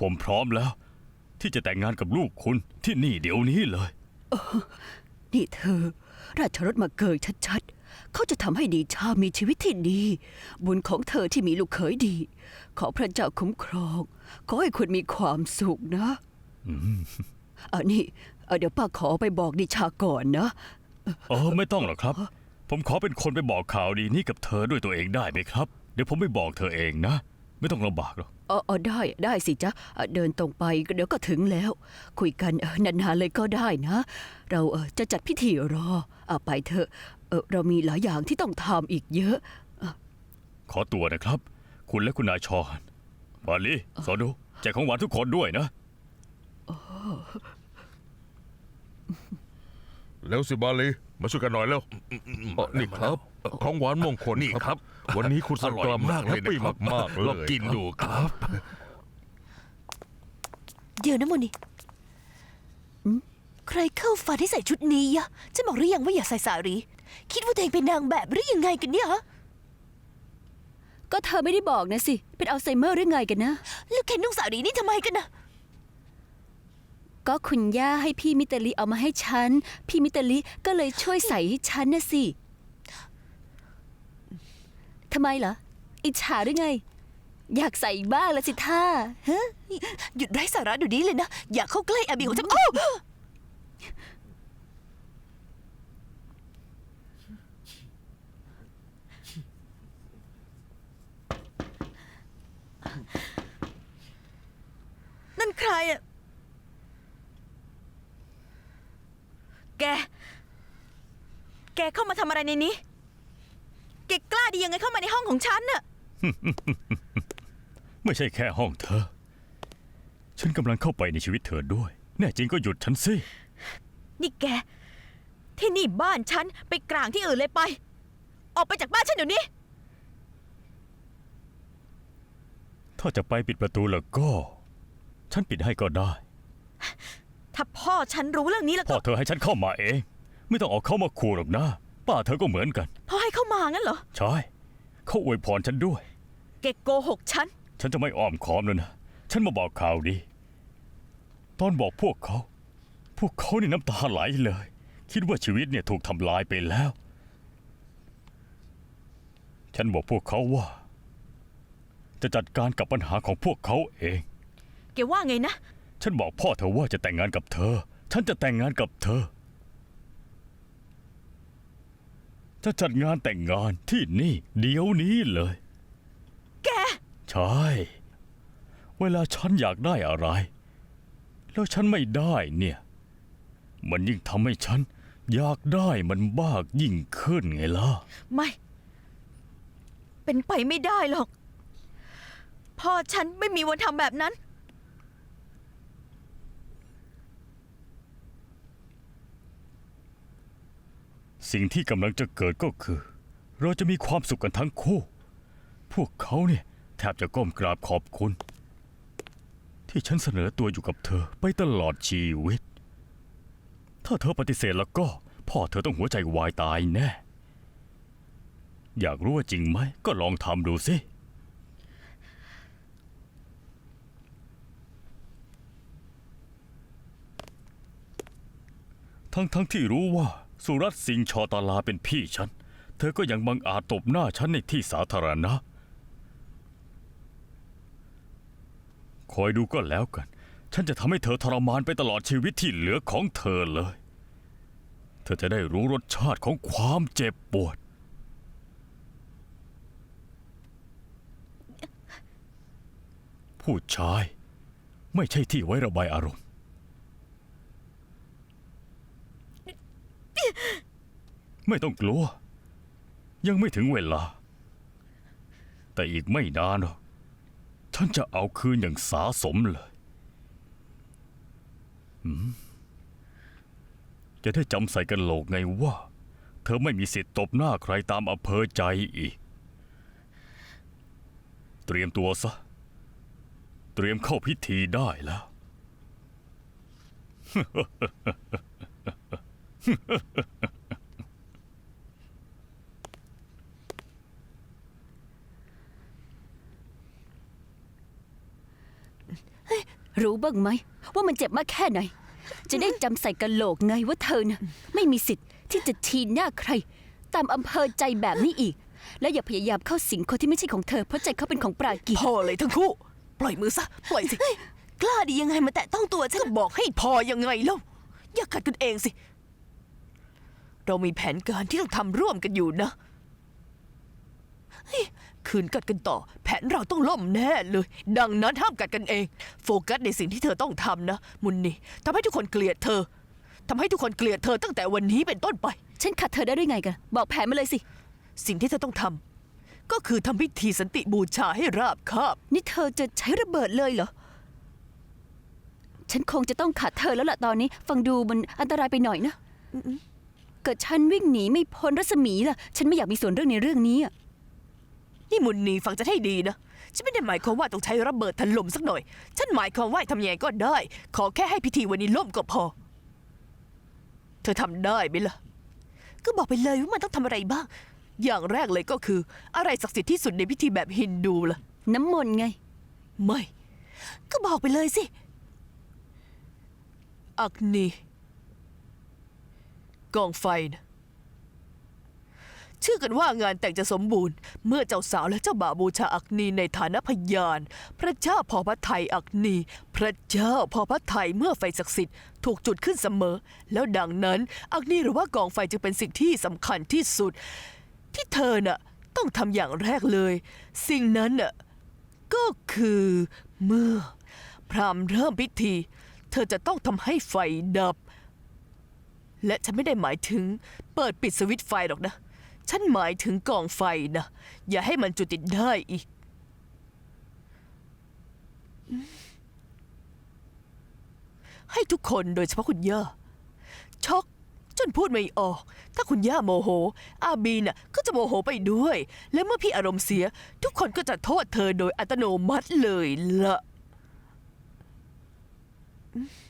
ผมพร้อมแล้ว ที่จะแต่งงานกับลูกคุณที่นี่เดี๋ยวนี้เลย นี่เธอ ราชรถมาเกยชัดๆ เขาจะทำให้ดีชามีชีวิตที่ดี บุญของเธอที่มีลูกเขยดี ขอพระเจ้าคุ้มครอง ขอให้คุณมีความสุขนะอันนี้เอ่อเดี๋ยวป้าขอไปบอกดิชาก่อนนะเออไม่ต้องหรอกครับ ผมขอเป็นคนไปบอกข่าวดีนี้กับเธอด้วยตัวเองได้ไหมครับ เดี๋ยวผมไปบอกเธอเองนะ ไม่ต้องลำบากหรอกเออเออได้ได้สิจ๊ะเอ่อเดินตรงไปเดี๋ยวก็ถึงแล้ว คุยกันเออนานๆเลยก็ได้นะ เราเออจะจัดพิธีรอเอาไปเถอะเออเรามีหลายอย่างที่ต้องทำอีกเยอะ ขอตัวนะครับ คุณและคุณนายชอนบาลีสอดูแจกของหวานทุกคนด้วยนะ แล้วสิบาลีมาช่วยกันหน่อยแล้วอ๋อนี่ครับ ของหวานมงคลนี่ครับ วันนี้คุณอสักร่อยกลัมมากเลยแฮปปี้นะครับ มากๆเลยลองกินดูครับ เดี๋ยวนะโมนี่ใครเข้าฝันให้ใส่ชุดนี้ยะจะบอกหรือยังว่าอย่าใส่สารี คิดว่าตัวเองเป็นนางแบบหรือยังไงกันเนี่ยฮะ ก็เธอไม่ได้บอกนะสิ เป็นอัลไซเมอร์หรือไงกันนะ แล้วแกนุ่งสารีนี่ทำไมกันนะก็คุณย่าให้พี่มิตรลิเอามาให้ฉัน พี่มิตรลิก็เลยช่วยใส่ให้ฉันนะสิ ทำไมเหรอ อิจฉาหรือไง อยากใส่บ้างละสิท่าฮะหยุดไร้สาระเดี๋ยวนี้เลยนะ อย่าเข้าใกล้อาบีของฉันโอ้าวนั่นใครอะแก แกเข้ามาทำอะไรในนี้ แกกล้าดียังไงเข้ามาในห้องของฉันน่ะ ไม่ใช่แค่ห้องเธอ ฉันกำลังเข้าไปในชีวิตเธอด้วย แน่จริงก็หยุดฉันสิ นี่แก ที่นี่บ้านฉันไปกลางที่อื่นเลยไป ออกไปจากบ้านฉันเดี๋ยวนี้ ถ้าจะไปปิดประตูแล้วก็ ฉันปิดให้ก็ได้ ถ้าพ่อฉันรู้เรื่องนี้แล้วพ่อก็เธอให้ฉันเข้ามาเอง ไม่ต้องเอาเข้ามาขู่หรอกนะ ป้าเธอก็เหมือนกัน พ่อให้เข้ามางั้นเหรอ ใช่เขาอวยพรฉันด้วยแกโกหกฉัน ฉันจะไม่อ้อมค้อมแล้วนะ ฉันมาบอกข่าวดี ตอนบอกพวกเขา พวกเขานี่น้ำตาไหลเลย คิดว่าชีวิตเนี่ยถูกทำลายไปแล้ว ฉันบอกพวกเขาว่า จะจัดการกับปัญหาของพวกเขาเอง แกว่าไงนะ ฉันบอกพ่อเธอว่าจะแต่งงานกับเธอ ฉันจะแต่งงานกับเธอ จะจัดงานแต่งงานที่นี่ เดี๋ยวนี้เลย แก ใช่ เวลาฉันอยากได้อะไร แล้วฉันไม่ได้เนี่ย มันยิ่งทำให้ฉัน อยากได้มันบ้ากยิ่งขึ้นไงล่ะ ไม่ เป็นไปไม่ได้หรอก พ่อฉันไม่มีวันทำแบบนั้น สิ่งที่กำลังจะเกิดก็คือ เราจะมีความสุขกันทั้งคู่ พวกเขาเนี่ยแทบจะก้มกราบขอบคุณ ที่ฉันเสนอตัวอยู่กับเธอไปตลอดชีวิต ถ้าเธอปฏิเสธแล้วก็ พ่อเธอต้องหัวใจวายตายแน่ อยากรู้ว่าจริงไหม ก็ลองทำดูสิทั้งทั้งที่รู้ว่า สุรัตสิงห์ชอตาลาเป็นพี่ฉัน เธอก็ยังบังอาจตบหน้าฉันในที่สาธารณะ คอยดูก็แล้วกัน ฉันจะทำให้เธอทรมานไปตลอดชีวิตที่เหลือของเธอเลย เธอจะได้รู้รสชาติของความเจ็บปวด ผู้ชาย ไม่ใช่ที่ไว้ระบายอารมณ์ ไม่ต้องกลัว ยังไม่ถึงเวลา แต่อีกไม่นานหรอกฉันจะเอาคืนอย่างสาสมเลยหืมจะได้จำใส่กันโหลกไงว่า เธอไม่มีสิทธิ์ตบหน้าใครตามอำเภอใจอีก เตรียมตัวซะ เตรียมเข้าพิธีได้แล้ว รู้บ้างไหม ว่ามันเจ็บมากแค่ไหน จะได้จำใส่กะโหลกไงว่าเธอน่ะ ไม่มีสิทธิ์ที่จะทีหน้าใคร ตามอำเภอใจแบบนี้อีก และอย่าพยายามเข้าสิงคนที่ไม่ใช่ของเธอเพราะใจเขาเป็นของปรากีพอเลยทั้งคู่ ปล่อยมือซะ ปล่อยสิ กล้าดียังไงมาแตะต้องตัวฉันก็บอกให้พอยังไงแล้วอย่ากัดกันเองสิ เรามีแผนการที่ต้องทำร่วมกันอยู่นะเฮ้ยคืนกัดกันต่อ แผนเราต้องล่มแน่เลย ดังนั้นห้ามกัดกันเอง โฟกัสในสิ่งที่เธอต้องทำนะ มุนนี่ทำให้ทุกคนเกลียดเธอทำให้ทุกคนเกลียดเธอตั้งแต่วันนี้เป็นต้นไป ฉันขัดเธอได้ด้วยไงกันบอกแผนมาเลยสิ สิ่งที่เธอต้องทำก็คือทำพิธีสันติบูชาให้ราบคาบ นี่เธอจะใช้ระเบิดเลยเหรอ ฉันคงจะต้องขัดเธอแล้วล่ะตอนนี้ ฟังดูมันอันตรายไปหน่อยนะ เกิดฉันวิ่งหนีไม่พ้นรัศมีล่ะ ฉันไม่อยากมีส่วนเรื่องในเรื่องนี้อะนี่มุนนีฟังจะให้ดีนะ ฉันไม่ได้หมายความว่าต้องใช้ระเบิดถล่มสักหน่อย ฉันหมายความว่าทำยังไงก็ได้ ขอแค่ให้พิธีวันนี้ล่มก็พอ เธอทำได้ไหมล่ะ ก็บอกไปเลยว่ามันต้องทำอะไรบ้าง อย่างแรกเลยก็คือ อะไรศักดิ์สิทธิ์ที่สุดในพิธีแบบฮินดูล่ะ น้ำมนต์ไง ไม่ ก็บอกไปเลยสิ อักนี กองไฟนะเชื่อกันว่างานแต่งจะสมบูรณ์ เมื่อเจ้าสาวและเจ้าบ่าวบูชาอักนีในฐานะพยาน พระเจ้าพอพระไทยอักนีพระเจ้าพอพระไทยเมื่อไฟศักดิ์สิทธิ์ถูกจุดขึ้นเสมอ แล้วดังนั้น อักนีหรือว่ากองไฟจึงเป็นสิ่งที่สำคัญที่สุด ที่เธอน่ะต้องทำอย่างแรกเลย สิ่งนั้นน่ะก็คือเมื่อ พรามเริ่มพิธี เธอจะต้องทำให้ไฟดับ และฉันไม่ได้หมายถึง เปิดปิดสวิตช์ไฟหรอกนะ ฉันหมายถึงกองไฟนะ อย่าให้มันจุดติดได้อีก ให้ทุกคนโดยเฉพาะคุณย่าช็อกจนพูดไม่ออก ถ้าคุณย่าโมโห อาบีน่ะก็จะโมโหไปด้วย และเมื่อพี่อารมณ์เสีย ทุกคนก็จะโทษเธอโดยอัตโนมัติเลยละอืม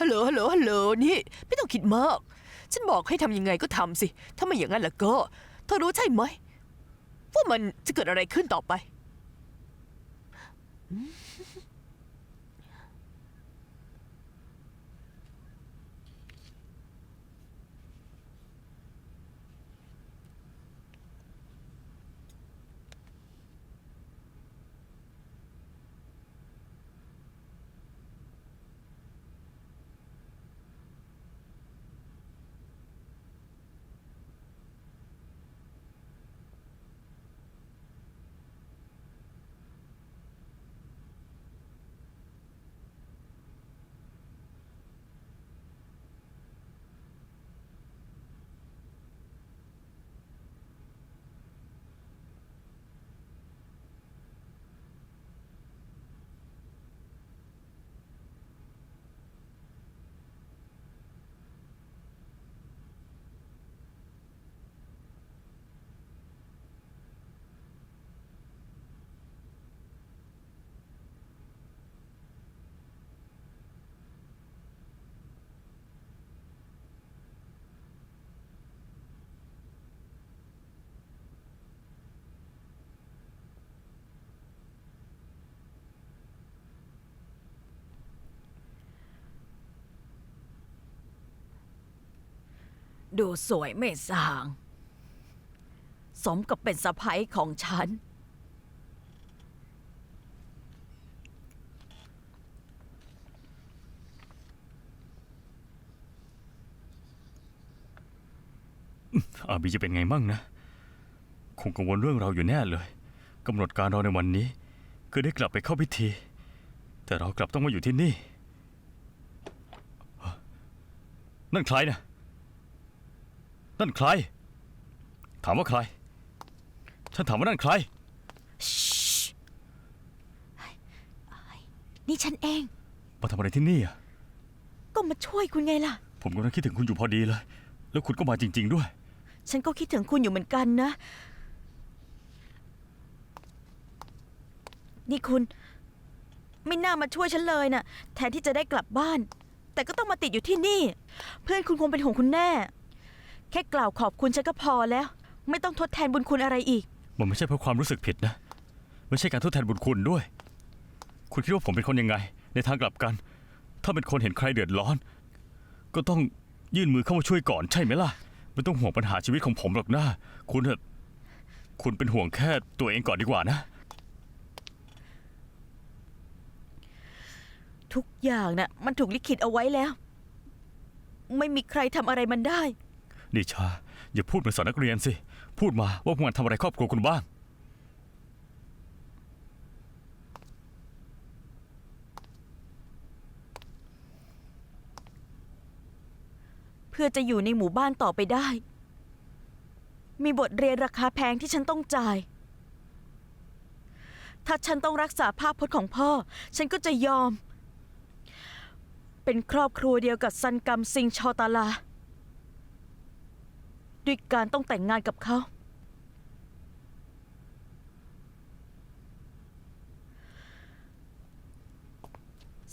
ฮัลโหลฮัลโหลฮัลโหลนี่ไม่ต้องคิดมาก ฉันบอกให้ทำยังไงก็ทำสิ ถ้าไม่อย่างนั้นล่ะก็ เธอรู้ใช่ไหมว่ามันจะเกิดอะไรขึ้นต่อไป ดูสวยไม่สาง สมกับเป็นสะพ้ยของฉัน อาบีจะเป็นไงมั่งนะ คงกังวลเรื่องเราอยู่แน่เลยกำหนดการเราในวันนี้ คือได้กลับไปเข้าพิธี แต่เรากลับต้องมาอยู่ที่นี่ นั่นใครนะ นั่นใคร ถามว่าใคร ฉันถามว่านั่นใคร นี่ฉันเอง มาทำอะไรที่นี่อะ ก็มาช่วยคุณไงล่ะ ผมกำลังคิดถึงคุณอยู่พอดีเลย แล้วคุณก็มาจริง ๆ ด้วย ฉันก็คิดถึงคุณอยู่เหมือนกันนะ นี่คุณ ไม่น่ามาช่วยฉันเลยนะ่ะ แทนที่จะได้กลับบ้าน แต่ก็ต้องมาติดอยู่ที่นี่ เพื่อนคุณคงเป็นห่วงคุณแน่ แค่กล่าวขอบคุณฉันก็พอแล้ว ไม่ต้องทดแทนบุญคุณอะไรอีก มันไม่ใช่เพราะความรู้สึกผิดนะ ไม่ใช่การทดแทนบุญคุณด้วย คุณคิดว่าผมเป็นคนยังไง ในทางกลับกัน ถ้าเป็นคนเห็นใครเดือดร้อน ก็ต้องยื่นมือเข้ามาช่วยก่อนใช่ไหมล่ะ ไม่ต้องห่วงปัญหาชีวิตของผมหรอกนะ คุณเถอะคุณเป็นห่วงแค่ตัวเองก่อนดีกว่านะ ทุกอย่างน่ะมันถูกลิขิตเอาไว้แล้ว ไม่มีใครทำอะไรมันได้ นิชา อย่าพูดเหมือนสอนนักเรียนสิ พูดมาว่าพวกมันทำอะไรครอบครัวคุณบ้าง เพื่อจะอยู่ในหมู่บ้านต่อไปได้ มีบทเรียนราคาแพงที่ฉันต้องจ่าย ถ้าฉันต้องรักษาภาพพจน์ของพ่อ ฉันก็จะยอม เป็นครอบครัวเดียวกับซันกัมซิงชอตาลา ด้วยการต้องแต่งงานกับเขา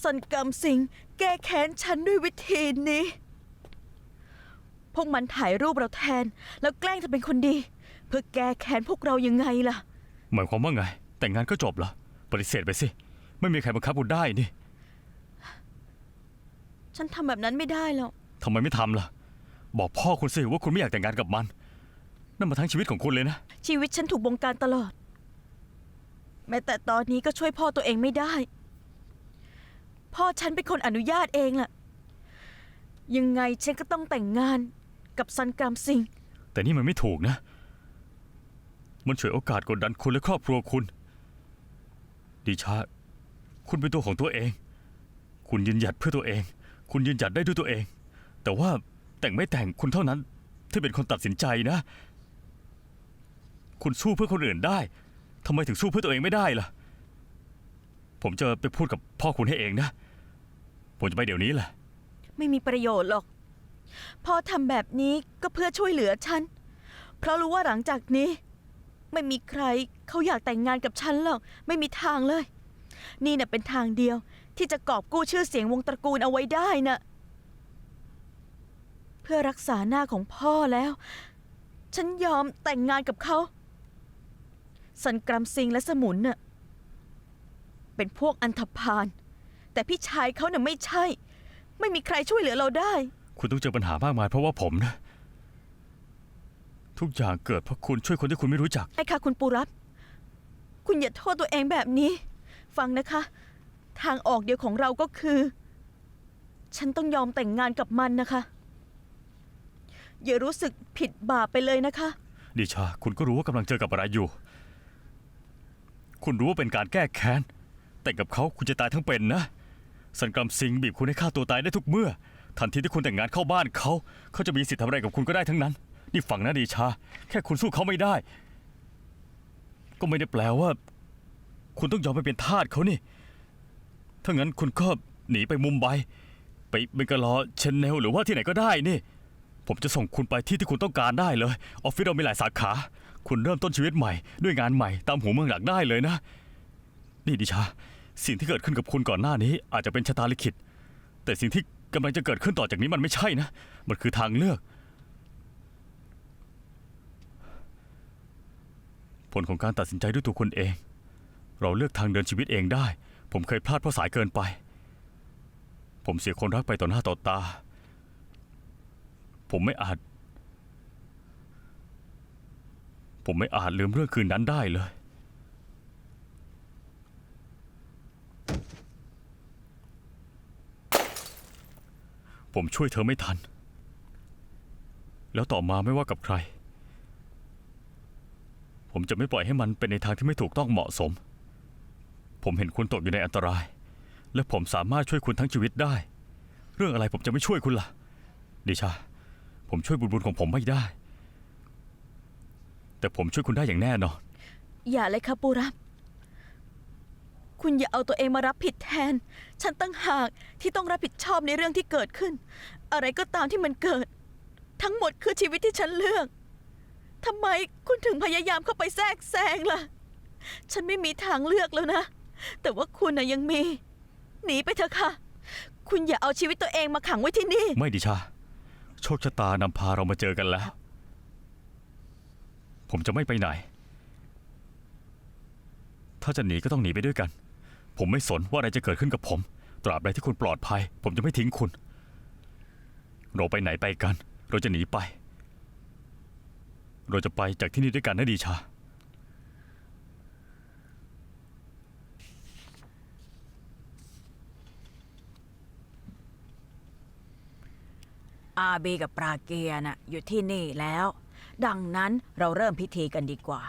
ซันกัมซิงแก้แค้นฉันด้วยวิธีนี้ พวกมันถ่ายรูปเราแทน แล้วแกล้งจะเป็นคนดี เพื่อแก้แค้นพวกเรายังไงล่ะ หมายความว่าไง แต่งงานก็จบเหรอ ปฏิเสธไปสิ ไม่มีใครบังคับคุณได้นี่ ฉันทำแบบนั้นไม่ได้หรอก ทำไมไม่ทำล่ะ บอกพ่อคุณสิว่าคุณไม่อยากแต่งงานกับมัน นั่นมาทั้งชีวิตของคุณเลยนะ ชีวิตฉันถูกบงการตลอด แม้แต่ตอนนี้ก็ช่วยพ่อตัวเองไม่ได้ พ่อฉันเป็นคนอนุญาตเองล่ะ ยังไงฉันก็ต้องแต่งงานกับซันกรามซิง แต่นี่มันไม่ถูกนะ มันฉวยโอกาสกดดันคุณและครอบครัวคุณ ดิชา คุณเป็นตัวของตัวเอง คุณยืนหยัดเพื่อตัวเอง คุณยืนหยัดได้ด้วยตัวเอง แต่ว่า แต่งไม่แต่งคุณเท่านั้น ที่เป็นคนตัดสินใจนะ คุณสู้เพื่อคนอื่นได้ทำไมถึงสู้เพื่อตัวเองไม่ได้ล่ะ ผมจะไปพูดกับพ่อคุณให้เองนะ ผมจะไปเดี๋ยวนี้แหละ ไม่มีประโยชน์หรอก พ่อทำแบบนี้ก็เพื่อช่วยเหลือฉัน เพราะรู้ว่าหลังจากนี้ ไม่มีใครเขาอยากแต่งงานกับฉันหรอก ไม่มีทางเลย นี่น่ะเป็นทางเดียวที่จะกอบกู้ชื่อเสียงวงตระกูลเอาไว้ได้น่ะ พื่อรักษาหน้าของพ่อแล้ว ฉันยอมแต่งงานกับเขา สันกรัมซิงและสมุนน่ะเป็นพวกอันธพาล แต่พี่ชายเขาน่ะไม่ใช่ ไม่มีใครช่วยเหลือเราได้ คุณต้องเจอปัญหามากมายเพราะว่าผมนะ ทุกอย่างเกิดเพราะคุณช่วยคนที่คุณไม่รู้จัก ไอ้ค่ะคุณปูรับ คุณอย่าโทษตัวเองแบบนี้ ฟังนะคะ ทางออกเดียวของเราก็คือ ฉันต้องยอมแต่งงานกับมันนะคะ อย่ารู้สึกผิดบาปไปเลยนะคะ ดิชา คุณก็รู้ว่ากำลังเจอกับอะไรอยู่ คุณรู้ว่าเป็นการแก้แค้น แต่กับเขาคุณจะตายทั้งเป็นนะ สันกรรมสิงห์บีบคุณให้ฆ่าตัวตายได้ทุกเมื่อ ทันทีที่คุณแต่งงานเข้าบ้านเขา เขาจะมีสิทธิ์ทำอะไรกับคุณก็ได้ทั้งนั้น นี่ฟังนะดิชา แค่คุณสู้เขาไม่ได้ ก็ไม่ได้แปลว่า คุณต้องยอมไปเป็นทาสเขานี่ ถ้างั้นคุณก็หนีไปมุมไบ ไปเบงกาลอเชนเนลหรือว่าที่ไหนก็ได้นี่ ผมจะส่งคุณไปที่ที่คุณต้องการได้เลย ออฟฟิศเรามีหลายสาขา คุณเริ่มต้นชีวิตใหม่ ด้วยงานใหม่ตามหัวเมืองหลักได้เลยนะ นี่ดิชา สิ่งที่เกิดขึ้นกับคุณก่อนหน้านี้ อาจจะเป็นชะตาลิขิต แต่สิ่งที่กำลังจะเกิดขึ้นต่อจากนี้มันไม่ใช่นะ มันคือทางเลือก ผลของการตัดสินใจด้วยตัวคุณเอง เราเลือกทางเดินชีวิตเองได้ ผมเคยพลาดเพราะสายเกินไป ผมเสียคนรักไปต่อหน้าต่อตา ผมไม่อาจ ผมไม่อาจลืมเรื่องคืนนั้นได้เลย ผมช่วยเธอไม่ทัน แล้วต่อมาไม่ว่ากับใคร ผมจะไม่ปล่อยให้มันเป็นในทางที่ไม่ถูกต้องเหมาะสม ผมเห็นคุณตกอยู่ในอันตราย และผมสามารถช่วยคุณทั้งชีวิตได้ เรื่องอะไรผมจะไม่ช่วยคุณล่ะ ดิชา ผมช่วยบุญบุญของผมไม่ได้ แต่ผมช่วยคุณได้อย่างแน่นอน อย่าเลยค่ะปูรับ คุณอย่าเอาตัวเองมารับผิดแทน ฉันตั้งหากที่ต้องรับผิดชอบในเรื่องที่เกิดขึ้น อะไรก็ตามที่มันเกิด ทั้งหมดคือชีวิตที่ฉันเลือกทำไมคุณถึงพยายามเข้าไปแทรกแซงล่ะ ฉันไม่มีทางเลือกแล้วนะ แต่ว่าคุณน่ะยังมี หนีไปเถอะค่ะ คุณอย่าเอาชีวิตตัวเองมาขังไว้ที่นี่ ไม่ดิชา โชคชะตานำพาเรามาเจอกันแล้ว ผมจะไม่ไปไหน ถ้าจะหนีก็ต้องหนีไปด้วยกัน ผมไม่สนว่าอะไรจะเกิดขึ้นกับผม ตราบใดที่คุณปลอดภัย ผมจะไม่ทิ้งคุณ เราไปไหนไปกัน เราจะหนีไป เราจะไปจากที่นี่ด้วยกันนะดีชา อาเบกับปราเกียน่ะอยู่ที่นี่แล้ว ดังนั้นเราเริ่มพิธีกันดีกว่า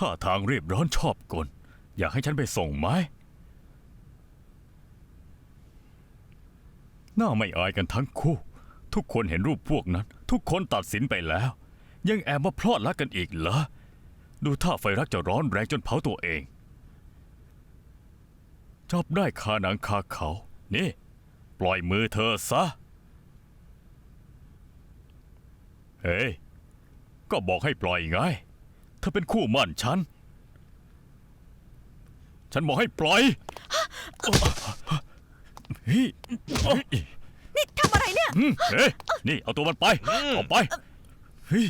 ถ้าทางเรียบร้อนชอบกล อยากให้ฉันไปส่งไหมน่าไม่อายกันทั้งคู่ ทุกคนเห็นรูปพวกนั้น ทุกคนตัดสินไปแล้ว ยังแอบมาพลอดรักกันอีกเหรอ ดูท่าไฟรักจะร้อนแรงจนเผาตัวเอง จับได้คาหนังคาเขา นี่ ปล่อยมือเธอซะ เฮ้ย ก็บอกให้ปล่อยไง เธอเป็นคู่มั่นฉัน ฉันบอกให้ปล่อยเฮ้ยนี่ทำอะไรเนี่ย อืมเฮ้ยนี่เอาตัวมันไปเอาไปเฮ้ย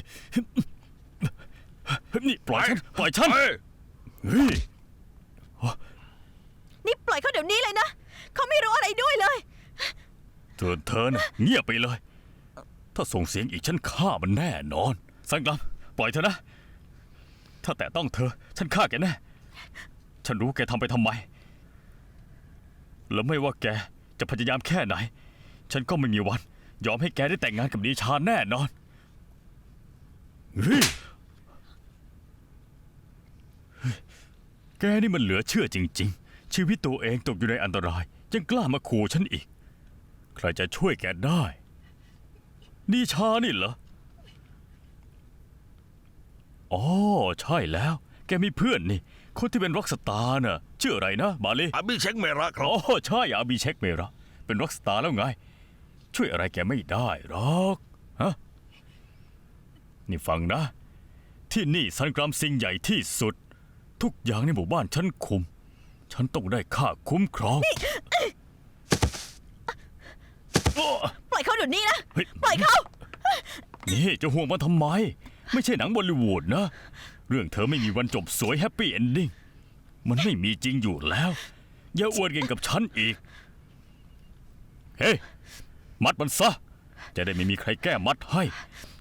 นี่ปล่อยฉันปล่อยฉันเฮ้ยเฮ้ยนี่ปล่อยเขาเดี๋ยวนี้เลยนะ เขาไม่รู้อะไรด้วยเลยเธอเธอน่ะเงียบไปเลย ถ้าส่งเสียงอีกฉันฆ่ามันแน่นอนสังกลัมปล่อยเธอนะ ถ้าแต่ต้องเธอ ฉันฆ่าแกแน่ ฉันรู้แกทำไปทำไม แล้วไม่ว่าแกจะพยายามแค่ไหน ฉันก็ไม่มีวัน ยอมให้แกได้แต่งงานกับดีชาแน่นอนเฮ้ยเฮ้ยแกนี่มันเหลือเชื่อจริง ๆ ชีวิตตัวเองตกอยู่ในอันตราย ยังกล้ามาขู่ฉันอีก ใครจะช่วยแกได้ ดีชานี่เหรอ อ๋อใช่แล้ว แกมีเพื่อนนี่ คนที่เป็นร็อกสตาร์น่ะชื่ออะไรนะ บาลีอาบิเช็คเมระครับ อ๋อใช่อาบีเช็คเมระ เป็นร็อกสตาร์แล้วไง ช่วยอะไรแกไม่ได้หรอกฮะนี่ฟังนะ ที่นี่ซันกรัมซิงใหญ่ที่สุด ทุกอย่างในหมู่บ้านฉันคุม ฉันต้องได้ค่าคุ้มครองปล่อยเขาเดี๋ยวนี้นะ เฮ้ย ปล่อยเขา นี่จะห่วงมันทำไม ไม่ใช่หนังบอลลิวูดนะ เรื่องเธอไม่มีวันจบสวยแฮปปี้เอนดิ้งมันไม่มีจริงอยู่แล้ว อย่าอวดเก่งกับฉันอีก เฮ้ยมัดมันซะ จะได้ไม่มีใครแก้มัดให้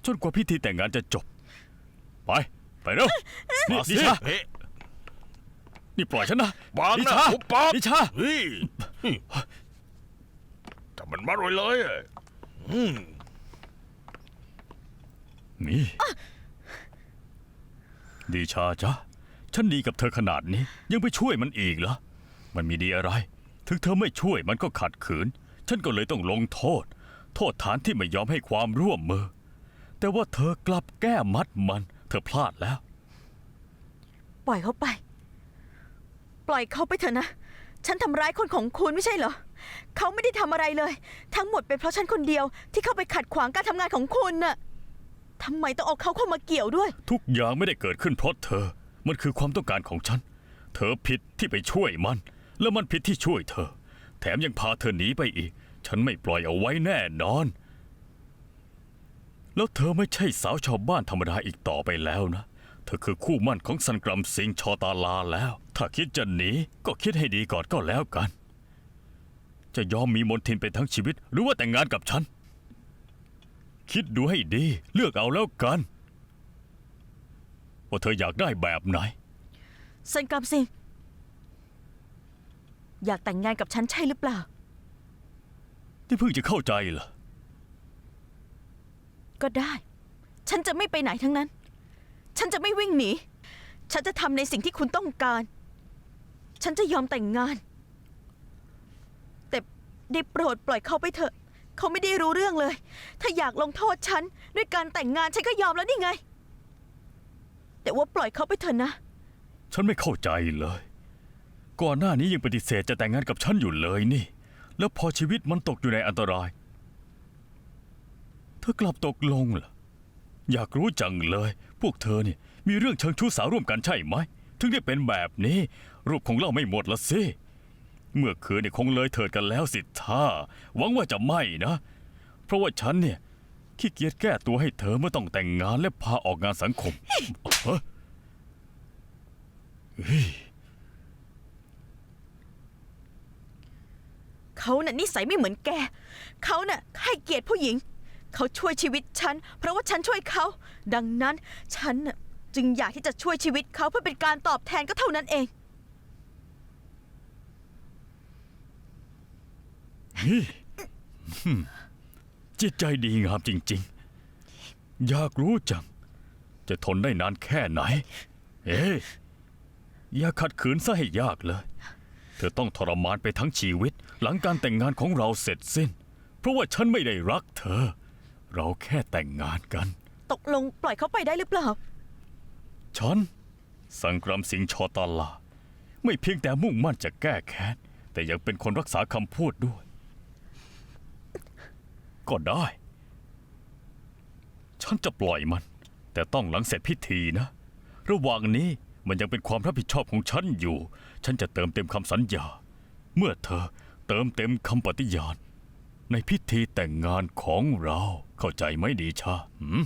จนกว่าพิธีแต่งงานจะจบ ไป ไปเร็วนี่ดิชาเฮ้ยนี่ปล่อยฉันนะวางดินะชาหุบปากดิชาเฮ้ยจับมันมัดไว้เลยอะอืม นี่ดิชาจ๊ะฉันดีกับเธอขนาดนี้ ยังไปช่วยมันอีกเหรอ มันมีดีอะไร ถึงเธอไม่ช่วยมันก็ขัดขืน ฉันก็เลยต้องลงโทษ โทษฐานที่ไม่ยอมให้ความร่วมมือ แต่ว่าเธอกลับแก้มัดมัน เธอพลาดแล้ว ปล่อยเขาไป ปล่อยเขาไปเถอะนะ ฉันทำร้ายคนของคุณไม่ใช่เหรอ เขาไม่ได้ทำอะไรเลย ทั้งหมดเป็นเพราะฉันคนเดียวที่เข้าไปขัดขวางการทำงานของคุณน่ะ ทำไมต้องเอาเขาเข้ามาเกี่ยวด้วย ทุกอย่างไม่ได้เกิดขึ้นเพราะเธอ มันคือความต้องการของฉัน เธอผิดที่ไปช่วยมัน แล้วมันผิดที่ช่วยเธอ แถมยังพาเธอหนีไปอีก ฉันไม่ปล่อยเอาไว้แน่นอน แล้วเธอไม่ใช่สาวชาวบ้านธรรมดาอีกต่อไปแล้วนะ เธอคือคู่มั่นของซันกรัมสิงห์ชอตาลาแล้ว ถ้าคิดจะหนีก็คิดให้ดีก่อนก็แล้วกัน จะยอมมีมนทินไปทั้งชีวิต หรือว่าแต่งงานกับฉัน คิดดูให้ดี เลือกเอาแล้วกัน ว่าเธออยากได้แบบไหน เซนกรัมซิงอยากแต่งงานกับฉันใช่หรือเปล่า ที่เพิ่งจะเข้าใจเหรอ ก็ได้ ฉันจะไม่ไปไหนทั้งนั้น ฉันจะไม่วิ่งหนี ฉันจะทำในสิ่งที่คุณต้องการ ฉันจะยอมแต่งงาน แต่ได้โปรดปล่อยเขาไปเถอะ เขาไม่ได้รู้เรื่องเลย ถ้าอยากลงโทษฉันด้วยการแต่งงานฉันก็ยอมแล้วนี่ไง แต่ว่าปล่อยเขาไปเถอะนะ ฉันไม่เข้าใจเลย ก่อนหน้านี้ยังปฏิเสธจะแต่งงานกับฉันอยู่เลยนี่ แล้วพอชีวิตมันตกอยู่ในอันตราย เธอกลับตกลงล่ะอยากรู้จังเลย พวกเธอเนี่ยมีเรื่องเชิงชู้สาวร่วมกันใช่ไหม ถึงได้เป็นแบบนี้ รูปคงเล่าไม่หมดละสิ เมื่อคืนเนี่ยคงเลยเถิดกันแล้วสิท่าหวังว่าจะไม่นะ เพราะว่าฉันเนี่ยขี้เกียจแก้ตัวให้เธอเมื่อต้องแต่งงานและพาออกงานสังคมเฮ้ยเฮ้ยเขาน่ะนิสัยไม่เหมือนแก เขาน่ะให้เกียรติผู้หญิง เขาช่วยชีวิตฉัน เพราะว่าฉันช่วยเขา ดังนั้นฉันน่ะจึงอยากที่จะช่วยชีวิตเขาเพื่อเป็นการตอบแทนก็เท่านั้นเอง นี่อืม จิตใจดีงามจริง ๆ อยากรู้จัง จะทนได้นานแค่ไหน เอ๊ะอย่าขัดขืนซะให้ยากเลย เธอต้องทรมานไปทั้งชีวิต หลังการแต่งงานของเราเสร็จสิ้น เพราะว่าฉันไม่ได้รักเธอ เราแค่แต่งงานกัน ตกลงปล่อยเขาไปได้หรือเปล่า ฉัน สังกรัมสิงห์ชอตาลา ไม่เพียงแต่มุ่งมั่นจะแก้แค้น แต่ยังเป็นคนรักษาคำพูดด้วย ก็ได้ ฉันจะปล่อยมัน แต่ต้องหลังเสร็จพิธีนะ ระหว่างนี้มันยังเป็นความรับผิดชอบของฉันอยู่ ฉันจะเติมเต็มคำสัญญา เมื่อเธอเติมเต็มคำปฏิญาณ ในพิธีแต่งงานของเรา เข้าใจไหมดีชาหืม